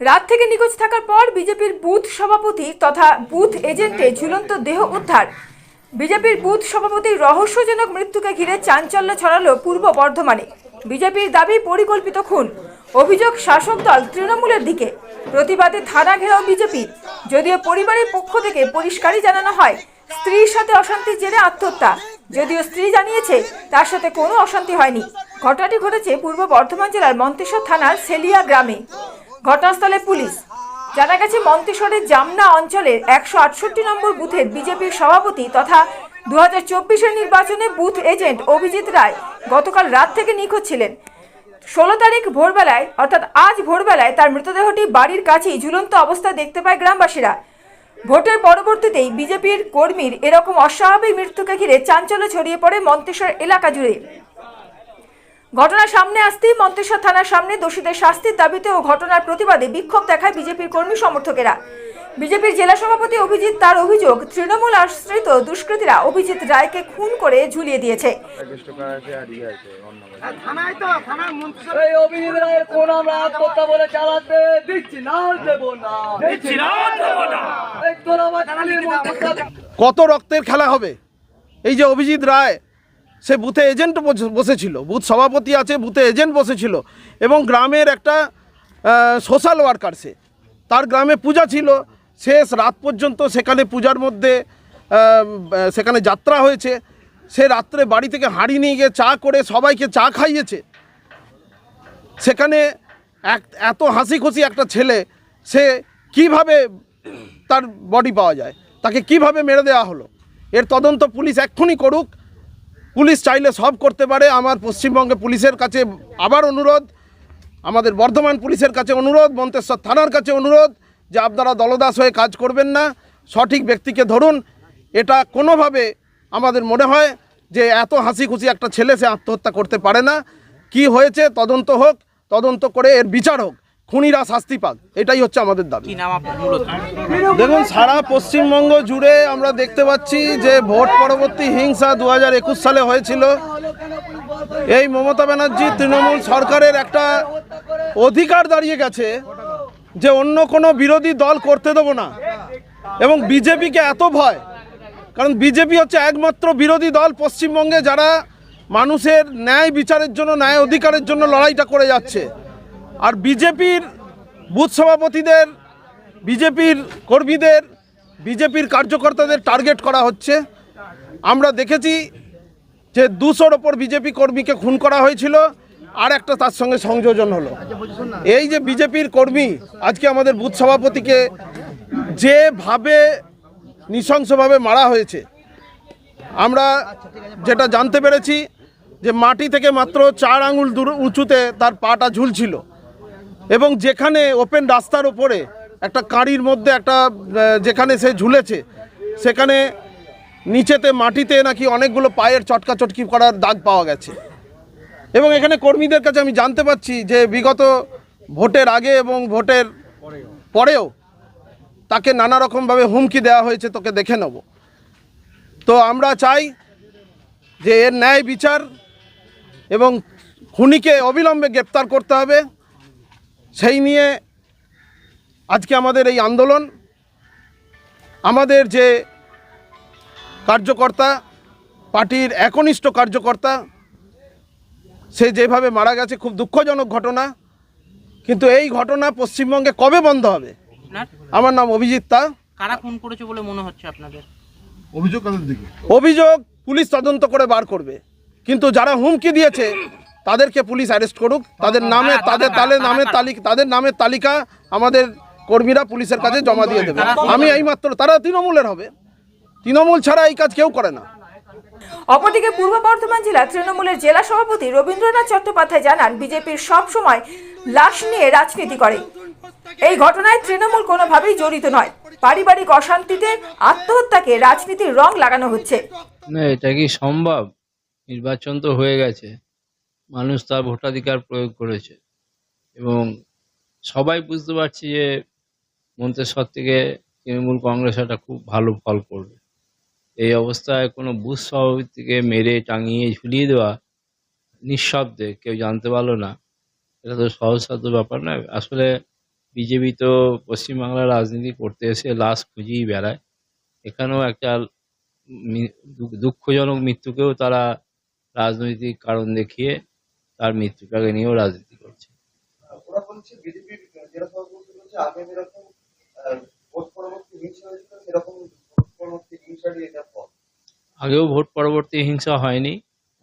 রাত থেকে নিখোঁজ থাকার পর বিজেপির বুথ সভাপতি তথা বুথ এজেন্টে ঝুলন্ত দেহ উদ্ধার। বিজেপির বুথ সভাপতির রহস্যজনক মৃত্যুকে ঘিরে চাঞ্চল্য ছড়ালো পূর্ব বর্ধমানে। বিজেপির দাবি, পরিকল্পিত খুন। অভিযোগ, শাসক দল তৃণমূলের দিকে। প্রতিবাদে থানা ঘেরাও বিজেপি। যদিও পরিবারের পক্ষ থেকে পরিষ্কারই জানানো হয়, স্ত্রীর সাথে অশান্তির জেরে আত্মহত্যা। যদিও স্ত্রী জানিয়েছে, তার সাথে কোনো অশান্তি হয়নি। ঘটনাটি ঘটেছে পূর্ব বর্ধমান জেলার মন্তেশ্বর থানার সেলিয়া গ্রামে। ঘটনাস্থলে পুলিশ। জানা গেছে, মন্তেশ্বরের জামনা অঞ্চলের একশো আটষট্টি নম্বর বুথের বিজেপির সভাপতি তথা দু হাজার নির্বাচনে বুথ এজেন্ট অভিজিৎ রায় গতকাল রাত থেকে নিখোঁজ ছিলেন। ষোলো তারিখ ভোরবেলায়, অর্থাৎ আজ ভোরবেলায়, তার মৃতদেহটি বাড়ির কাছেই ঝুলন্ত অবস্থায় দেখতে পায় গ্রামবাসীরা। ভোটের পরবর্তীতেই বিজেপির কর্মীর এরকম অস্বাভাবিক মৃত্যুকে ঘিরে চাঞ্চল্য ছড়িয়ে পড়ে মন্তেশ্বর এলাকা জুড়ে। ঘটনা সামনে আসতেই মন্তেশ্বর থানার সামনে দোষীদের শাস্তির দাবিতে ও ঘটনার প্রতিবাদে বিক্ষোভ দেখায় বিজেপির কর্মী সমর্থকেরা। বিজেপির জেলা সভাপতি অভিজিৎ তার অভিযোগ তৃণমূল আশ্রিত দুষ্কৃতীরা অভিজিৎ রায়কে খুন করে ঝুলিয়ে দিয়েছে। কত রক্তের খেলা হবে? এই যে অভিজিৎ রায় সে বুথে এজেন্ট বস- বসেছিল, বুথ সভাপতি আছে, বুথে এজেন্ট বসেছিল এবং গ্রামের একটা সোশ্যাল ওয়ার্কার সে। তার গ্রামে পূজা ছিল, শেষ রাত পর্যন্ত সেখানে পূজার মধ্যে সেখানে যাত্রা হয়েছে। সে রাত্রে বাড়ি থেকে হাঁড়ি নিয়ে গিয়ে চা করে সবাইকে চা খাইয়েছে। সেখানে এক, এত হাসি খুশি একটা ছেলে, সে কীভাবে তার বডি পাওয়া যায়? তাকে কীভাবে মেরে দেওয়া হলো? এর তদন্ত পুলিশ এক্ষুনি করুক পুলিশ চাইলে সব করতে পারে। আমার পশ্চিমবঙ্গে পুলিশের কাছে আবার অনুরোধ। আমাদের বর্ধমান পুলিশের কাছে অনুরোধ, মন্তেশ্বর থানার কাছে অনুরোধ যে আপনারা দলদাস হয়ে কাজ করবেন না। সঠিক ব্যক্তিকে ধরুন। এটা কোনোভাবে আমাদের মনে হয় যে এত হাসি খুশি একটা ছেলে সে আত্মহত্যা করতে পারে না। কি হয়েছে তদন্ত হোক, তদন্ত করে এর বিচার হোক। খুনিরা শাস্তি পাক। এটাই হচ্ছে আমাদের দাবি। দেখুন সারা পশ্চিমবঙ্গ জুড়ে আমরা দেখতে পাচ্ছি যে ভোট পরবর্তী হিংসা দু একুশ সালে হয়েছিল। এই মমতা ব্যানার্জি তৃণমূল সরকারের একটা অধিকার দাঁড়িয়ে গেছে যে অন্য কোনো বিরোধী দল করতে দেবো না। এবং বিজেপিকে এত ভয় কারণ বিজেপি হচ্ছে একমাত্র বিরোধী দল পশ্চিমবঙ্গে যারা মানুষের ন্যায় বিচারের জন্য ন্যায় অধিকারের জন্য লড়াইটা করে যাচ্ছে। আর বিজেপির বুথ সভাপতিদের, বিজেপির কর্মীদের, বিজেপির কার্যকর্তাদের টার্গেট করা হচ্ছে। আমরা দেখেছি যে দুশোর ওপর বিজেপি কর্মীকে খুন করা হয়েছিল, আর একটা তার সঙ্গে সংযোজন হলো। এই যে বিজেপির কর্মী আজকে আমাদের বুথ সভাপতিকে যেভাবে নৃশংসভাবে মারা হয়েছে, আমরা যেটা জানতে পেরেছি যে মাটি থেকে মাত্র চার আঙুল দূর উঁচুতে তার পাটা ঝুলছিল। এবং যেখানে ওপেন রাস্তার ওপরে একটা কাঁড়ির মধ্যে একটা যেখানে সে ঝুলেছে, সেখানে নিচেতে মাটিতে নাকি অনেকগুলো পায়ের চটকা চটকি করার দাগ পাওয়া গেছে। এবং এখানে কর্মীদের কাছে আমি জানতে পাচ্ছি যে বিগত ভোটের আগে এবং ভোটের পরেও তাকে নানা রকমভাবে হুমকি দেওয়া হয়েছে, তোকে দেখে নেব। তো আমরা চাই যে এর ন্যায় বিচার এবং খুনিকে অবিলম্বে গ্রেপ্তার করতে হবে। সেই নিয়ে আজকে আমাদের এই আন্দোলন আমাদের যে কার্যকর্তা পার্টির একনিষ্ঠ কার্যকর্তা সে যেভাবে মারা গেছে খুব দুঃখজনক ঘটনা কিন্তু এই ঘটনা পশ্চিমবঙ্গে কবে বন্ধ হবে? আমার নাম অভিজিৎ তা। কারা খুন করেছে বলে মনে হচ্ছে আপনাদের? অভিযোগ অভিযোগ পুলিশ তদন্ত করে বার করবে। কিন্তু যারা হুমকি দিয়েছে তাদেরকে পুলিশ অ্যারেস্ট করুক। তাদের নামে তাদের তাদের নামের তালিকা তাদের নামের তালিকা আমাদের কর্মীরা পুলিশের কাছে জমা দিয়ে দেবে। আমি এইমাত্র তারা তৃণমূলের হবে। তৃণমূল ছাড়া এই কাজ কেউ করে না। অপরদিকে পূর্ব বর্ধমান জেলা তৃণমূলের জেলা সভাপতি রবীন্দ্রনাথ চট্টোপাধ্যায় জানান বিজেপির সব সময় লাশ নিয়ে রাজনীতি করে। এই ঘটনায় তৃণমূল কোনোভাবেই জড়িত নয়। পারিবারিক অশান্তিতে আত্মহত্যাকে রাজনীতির রং লাগানো হচ্ছে। না এটা কি সম্ভব? নির্বাচন তো হয়ে গেছে। মানুষ তার ভোটাধিকার প্রয়োগ করেছে। এবং সবাই বুঝতে পারছি যে মন্তেশ্বর থেকে তৃণমূল কংগ্রেস একটা খুব ভালো ফল করবে। এই অবস্থায় কোনো বুথ সভাপতিকে মেরে, টাঙিয়ে, ঝুলিয়ে দেওয়া নিঃশব্দে কেউ জানতে পারল না। এটা তো সহজসাধ্য ব্যাপার নয়। আসলে বিজেপি তো পশ্চিমবাংলার রাজনীতি করতে এসে লাশ খুঁজেই বেড়ায়। এখানেও একটা দুঃখজনক মৃত্যুকেও তারা রাজনৈতিক কারণ দেখিয়ে তার মৃত্যুটাকে নিয়েও রাজনীতি করছে। আগেও ভোট পরবর্তী হিংসা হয়নি।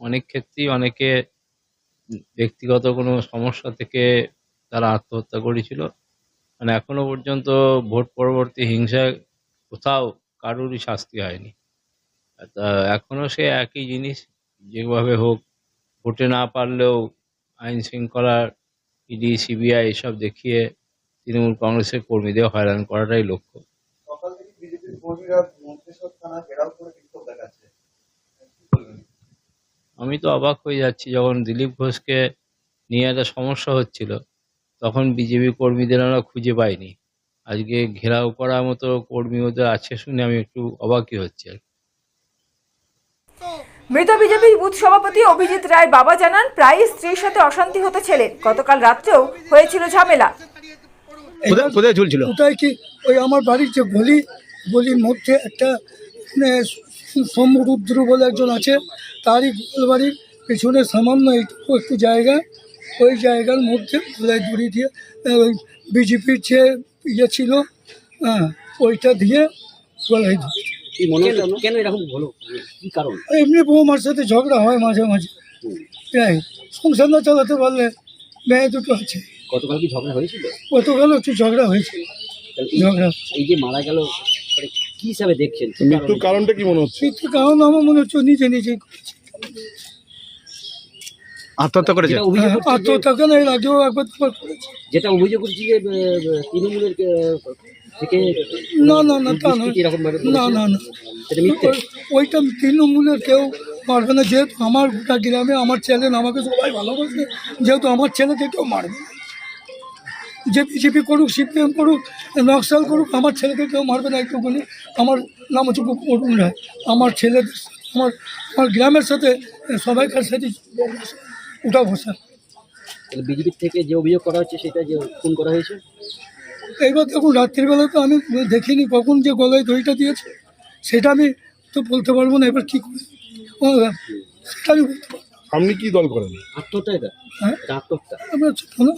অনেক ক্ষেত্রেই অনেকে ব্যক্তিগত কোনো সমস্যা থেকে তারা আত্মহত্যা করেছিল। মানে এখনও পর্যন্ত ভোট পরবর্তী হিংসায় কোথাও কারোরই শাস্তি হয়নি। তা এখনও সে একই জিনিস যেভাবে হোক ভোটে না পারলেও আইন শৃঙ্খলার ইডি সিবিআই এসব দেখিয়ে তৃণমূল কংগ্রেসের কর্মীদের হয়রান করাটাই লক্ষ্য। আমি তো অবাক হয়ে যাচ্ছি যখন দিলীপ ঘোষকে নিয়ে একটা সমস্যা হচ্ছিল তখন বিজেপি কর্মীদের আমরা খুঁজে পাইনি। আজকে ঘেরাও করার মতো কর্মী ওদের আছে শুনে আমি একটু অবাকই হচ্ছি আর। মৃত বিজেপি বুথ সভাপতি অভিজিৎ রায় বাবা জানান প্রায় স্ত্রীর সাথে অশান্তি হতে ছেলে। গতকাল রাত্রেও হয়েছিল ঝামেলা। কোথায় কোথায় ঝুলছিল? কোথায় কি? ওই আমার বাড়ির যে গলি গলির মধ্যে একটা মানে সমরুদ্র বলে একজন আছে তারই বাড়ির পেছনে সামান্য এইটুকু একটু জায়গা। ওই জায়গার মধ্যে গলায় দড়ি দিয়ে ওই বিজেপির যে ইয়ে ছিল হ্যাঁ ওইটা দিয়ে গলায় দড়ি। কি মনে হচ্ছে আপনার? কেন এরকম হলো? কি কারণ? এমনি বৌমার সাথে ঝগড়া হয় মাঝে মাঝে। তাই সংসার না চালাতে পারলে মেয়ে দুটো আছে। গতকাল কি ঝগড়া হয়েছিল? গতকাল একটু ঝগড়া হয়েছে। তাহলে এই- ঝগড়া। এই যে মারা গেল মানে কি হিসাবে দেখছেন? কি কারণে? কারণটা কি মনে হচ্ছে? কিন্তু কারণ আমার মনে হচ্ছে ও নিজে নিজেই করেছে। আত্মহত্যা করেছে? যেটা অভিযোগ আর উঠছে তো যে- এর আগেও একবার দুবার করেছে। যেটা অভিযোগ করছি যে আহ, তৃণমূলের আহ, থেকে না না না তা নয়। না না না। ওইটা তৃণমূলের কেউ মারবে না যেহেতু আমার গোটা গ্রামে আমার ছেলে আমাকে সবাই ভালোবাসে যেহেতু আমার ছেলেকে কেউ মারবে না। যে বিজেপি করুক সিপিএম করুক নকশাল করুক আমার ছেলেকে কেউ মারবে না একটুখানি আমার নাম হচ্ছে অরুণ রায় আমার সাথে, আমার আমার গ্রামের সাথে সবাইকার সাথে উঠা বসা। বিজেপির থেকে যে অভিযোগ করা হচ্ছে সেটা যে খুন করা হয়েছে? এইবার দেখুন রাত্রিবেলা তো আমি দেখিনি কখন যে গলায় দড়িটা দিয়েছে। সেটা আমি তো বলতে পারব না এবার কী করে? সেটা আমি বলতে পারব আপনি কি দল করেন? আত্মহত্যা হ্যাঁ? আত্মহত্যা। আমরা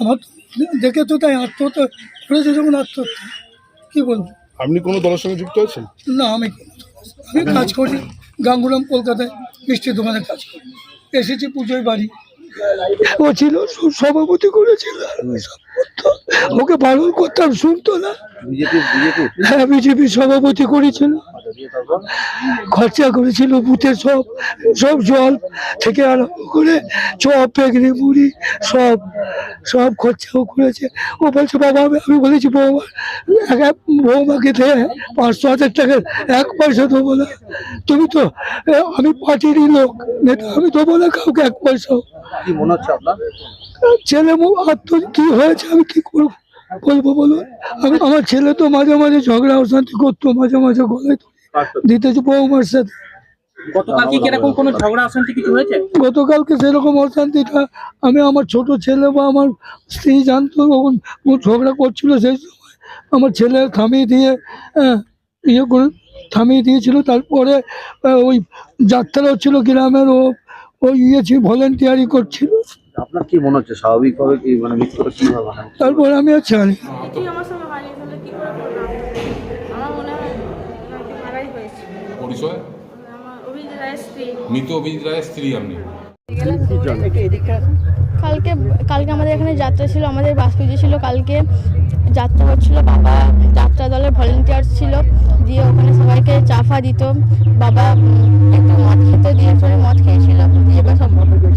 আমার দেখে তো তাই আত্মহত্যা করেছে যখন আত্মহত্যা। কী বলব? আপনি কোনো দলের সঙ্গে যুক্ত আছেন? না আমি আমি কাজ করি গাঙ্গুরাম কলকাতায় মিষ্টির দোকানে কাজ করি। এসেছি পুজোয় বাড়ি। ও ছিল সভাপতি করেছিল। ওকে বারণ করতাম শুনতো না? হ্যাঁ বিজেপি সভাপতি করেছিল। খরচা করেছিল বুথের সব সব জল থেকে আরম্ভ করে চপ বেগনি মুড়ি সব সব খরচাও করেছে। ও বলছে বাবা আমি বলেছি বৌমা এক বৌমাকে দে পাঁচশো হাজার টাকা এক পয়সা দেবো না। তুমি তো আমি পার্টিরই লোক নেতা আমি দেবো না কাউকে এক পয়সাও। কি মনে হচ্ছে আপনার? ছেলে আত্ম কি হয়েছে আমি কি করব বলব বলুন? আমি আমার ছেলে তো মাঝে মাঝে ঝগড়া অশান্তি করতো মাঝে মাঝে গলায় দিতেছে বৌমার সাথে গতকাল কি এরকম কোনো ঝগড়া অশান্তি কিছু হয়েছে? গতকালকে সেরকম অশান্তিটা আমি আমার ছোট ছেলে বা আমার স্ত্রী জানতো তখন ঝগড়া করছিল সেই সময় আমার ছেলে থামিয়ে দিয়ে আহ, ইয়ে করে থামিয়ে দিয়েছিল। তারপরে ওই যাত্রা হচ্ছিল গ্রামের ও ও ইয়ে ছিল ভলেন্টিয়ারি করছিল। আপনার কি মনে হচ্ছে স্বাভাবিকভাবে কি মানে মৃত্যুটা কীভাবে তারপরে আমি আর না। কিছুই আমার সঙ্গে হয়নি তাহলে কি করে বললাম আমার মনে হয় নাকি মারাই হয়েছে পরিচয় মৃত অভিজিৎ রায়ের স্ত্রী আপনি। কালকে কালকে আমাদের এখানে যাত্রা ছিল, আমাদের বাস পুজো ছিল, কালকে যাত্রা হচ্ছিল, বাবা যাত্রা দলের ভলেন্টিয়ার ছিল। সবাইকে চাফা দিত। বাবা একটু মদ খেতে দিয়ে মদ খেয়েছিল। এবার সব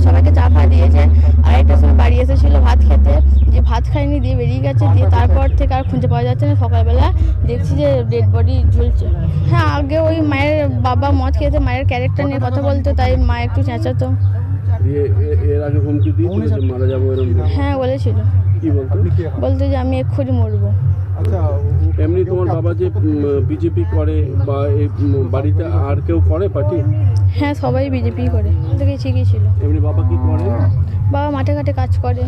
সবাইকে চাফা দিয়েছে। আড়াইটার সময় বাড়ি এসেছিল ভাত খেতে। যে ভাত খায়নি দিয়ে বেরিয়ে গেছে। দিয়ে তারপর থেকে আর খুঁজে পাওয়া যাচ্ছে না। সকালবেলা দেখছি যে ডেড বডি ঝুলছে। হ্যাঁ আগে ওই মায়ের বাবা মদ খেতে মায়ের ক্যারেক্টার নিয়ে কথা বলতো তাই মা একটু চেঁচাতো। হ্যাঁ বলেছিল। বলতো যে আমি এক্ষুনি মরবো। এমনি তোমার বাবা যে বিজেপি করে বা এই বাড়িতে আর কেউ করে পার্টি? হ্যাঁ সবাই বিজেপি করে। থেকে ঠিকই ছিল। এমনি বাবা কি করে? বাবা মাঠে ঘাটে কাজ করে।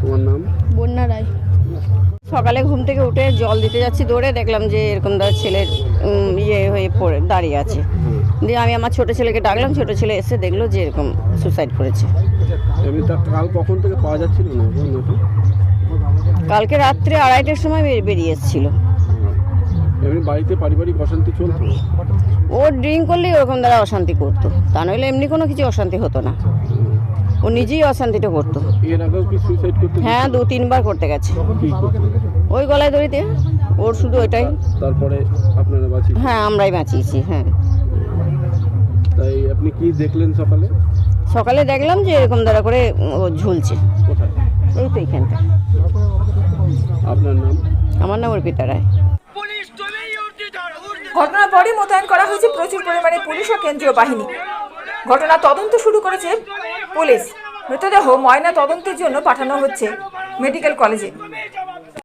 তোমার নাম? বন্যা রায়। সকালে ঘুম থেকে উঠে জল দিতে যাচ্ছি দৌড়ে দেখলাম যে এরকম তার ছেলের ইয়ে হয়ে পড়ে দাঁড়িয়ে আছে। দিয়ে আমি আমার ছোট ছেলেকে ডাকলাম ছোট ছেলে এসে দেখল যে এরকম সুসাইড করেছে। এমনি তার কাল কখন থেকে পাওয়া যাচ্ছিল না? কালকে রাত্রে আড়াইটার সময় বেরিয়ে এসেছিল এমনি বাড়িতে পারিবারিক অশান্তি চলতো? ও ড্রিঙ্ক করলেই ওরকম দ্বারা অশান্তি করতো। তা নইলে এমনি কোনো কিছু অশান্তি হতো না। ও নিজেই অশান্তিটা করতো। এর আগেও কি সুইসাইড করতে হ্যাঁ দু তিনবার করতে গেছে। ওই গলায় দড়িতে। ওর শুধু ওইটাই। তারপরে আপনারা বাঁচি হ্যাঁ আমরাই বাঁচিয়েছি হ্যাঁ। তাই আপনি কি দেখলেন সকালে? সকালে দেখলাম যে এরকম দ্বারা করে ও ঝুলছে। এই তো এইখানটা আপনার নাম? আমার নাম অর্পিতা রায়। ঘটনার পরই মোতায়েন করা হয়েছে প্রচুর পরিমাণে পুলিশ ও কেন্দ্রীয় বাহিনী। ঘটনা তদন্ত শুরু করেছে পুলিশ। মৃতদেহ ময়না তদন্তের জন্য পাঠানো হচ্ছে মেডিকেল কলেজে।